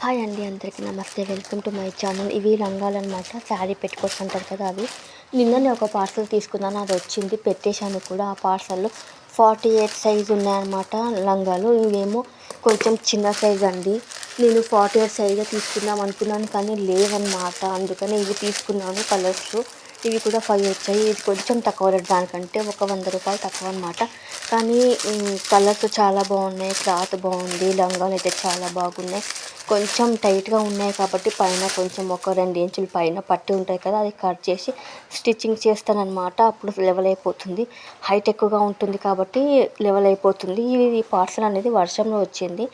Hi అండి అందరికీ నమస్తే. Welcome to my channel. ఇవి లంగాలు అనమాట శారీ పెట్టుకొస్తుంటారు కదా అవి. నిన్ననే ఒక పార్సల్ తీసుకున్నాను అది వచ్చింది పెట్టేశాను కూడా. ఆ పార్సల్లో ఫార్టీ ఎయిట్ సైజు ఉన్నాయన్నమాట లంగాలు. ఇవేమో కొంచెం చిన్న సైజ్ అండి. నేను ఫార్టీ ఎయిట్ సైజే తీసుకుందాం అనుకున్నాను కానీ లేవన్నమాట. అందుకని ఇవి తీసుకున్నాను కలర్స్. ఇవి కూడా ఫైవ్ వచ్చాయి. ఇది కొంచెం తక్కువ రేట్. దానికంటే ఒక వంద రూపాయలు తక్కువ అనమాట కానీ కలర్స్ చాలా బాగున్నాయి క్లాత్ బాగుంది లంగాలు అయితే చాలా బాగున్నాయి. కొంచెం టైట్గా ఉన్నాయి కాబట్టి పైన కొంచెం ఒక రెండు ఇంచులు పైన పట్టి ఉంటాయి కదా అది కట్ చేసి స్టిచ్చింగ్ చేస్తానన్నమాట. అప్పుడు లెవెల్ అయిపోతుంది. హైట్ ఎక్కువగా ఉంటుంది కాబట్టి లెవెల్ అయిపోతుంది. ఈ పార్సల్ అనేది వర్షంలో వచ్చింది.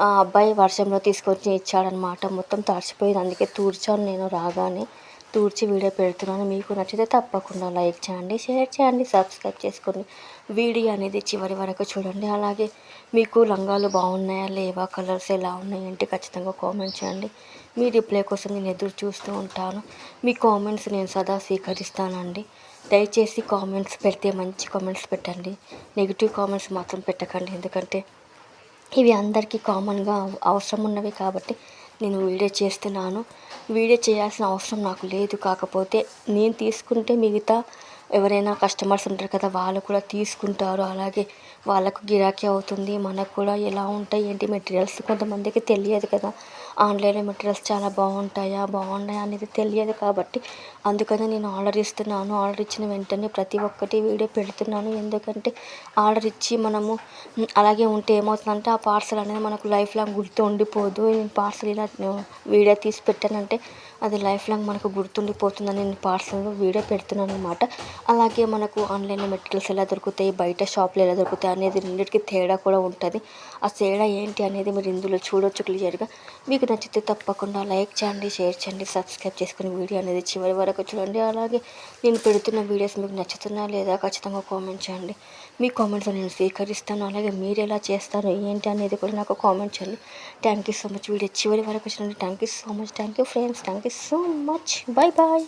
ఆ అబ్బాయి వర్షంలో తీసుకొచ్చి ఇచ్చాడనమాట మొత్తం తడిసిపోయింది. అందుకే తూర్చాను నేను రాగానే. తూర్చి వీడియో పెడుతున్నాను. మీకు నచ్చితే తప్పకుండా లైక్ చేయండి షేర్ చేయండి సబ్స్క్రైబ్ చేసుకోండి. వీడియో అనేది చివరి వరకు చూడండి. అలాగే మీకు లంగాలు బాగున్నాయా లేవా కలర్స్ ఎలా ఉన్నాయంటే ఖచ్చితంగా కామెంట్ చేయండి. మీ రిప్లై కోసం నేను ఎదురు చూస్తూ ఉంటాను. మీ కామెంట్స్ నేను సదా స్వీకరిస్తానండి. దయచేసి కామెంట్స్ పెడితే మంచి కామెంట్స్ పెట్టండి. నెగిటివ్ కామెంట్స్ మాత్రం పెట్టకండి. ఎందుకంటే ఇవి అందరికీ కామన్గా అవసరం ఉన్నవి కాబట్టి నేను వీడియో చేస్తున్నాను. వీడియో చేయాల్సిన అవసరం నాకు లేదు. కాకపోతే నేను తీసుకుంటే మిగతా ఎవరైనా కస్టమర్స్ ఉంటారు కదా వాళ్ళు కూడా తీసుకుంటారు. అలాగే వాళ్ళకు గిరాకీ అవుతుంది. మనకు కూడా ఎలా ఉంటాయి ఏంటి మెటీరియల్స్ కొంతమందికి తెలియదు కదా. ఆన్లైన్లో మెటీరియల్స్ చాలా బాగుంటాయా బాగున్నాయా అనేది తెలియదు కాబట్టి అందుకని నేను ఆర్డర్ ఇస్తున్నాను. ఆర్డర్ ఇచ్చిన వెంటనే ప్రతి ఒక్కటి వీడియో పెడుతున్నాను. ఎందుకంటే ఆర్డర్ ఇచ్చి మనము అలాగే ఉంటే ఏమవుతుందంటే ఆ పార్సల్ అనేది మనకు లైఫ్ లాంగ్ గుర్తు ఉండిపోదు. నేను పార్సల్ ఇలా వీడియో తీసి పెట్టానంటే అది లైఫ్ లాంగ్ మనకు గుర్తుండిపోతుందని నేను పార్సల్ వీడియో పెడుతున్నాను అనమాట అలాగే మనకు ఆన్లైన్లో మెటీరియల్స్ ఎలా దొరుకుతాయి బయట షాప్లో ఎలా దొరుకుతాయి అనేది రెండింటికి తేడా కూడా ఉంటుంది. ఆ తేడా ఏంటి అనేది మీరు ఇందులో చూడొచ్చు క్లియర్గా. మీకు నచ్చితే తప్పకుండా లైక్ చేయండి షేర్ చేయండి సబ్స్క్రైబ్ చేసుకుని వీడియో అనేది చివరి వరకు చూడండి. అలాగే నేను పెడుతున్న వీడియోస్ మీకు నచ్చుతున్నా లేదా ఖచ్చితంగా కామెంట్ చేయండి. మీ కామెంట్స్ నేను స్వీకరిస్తాను. అలాగే మీరు ఎలా చేస్తారు ఏంటి అనేది కూడా నాకు కామెంట్ చేయండి. Thank you so much. Video చివరి వరకు చూడండి. Thank you so much. Thank you friends. Thank you so much. Bye bye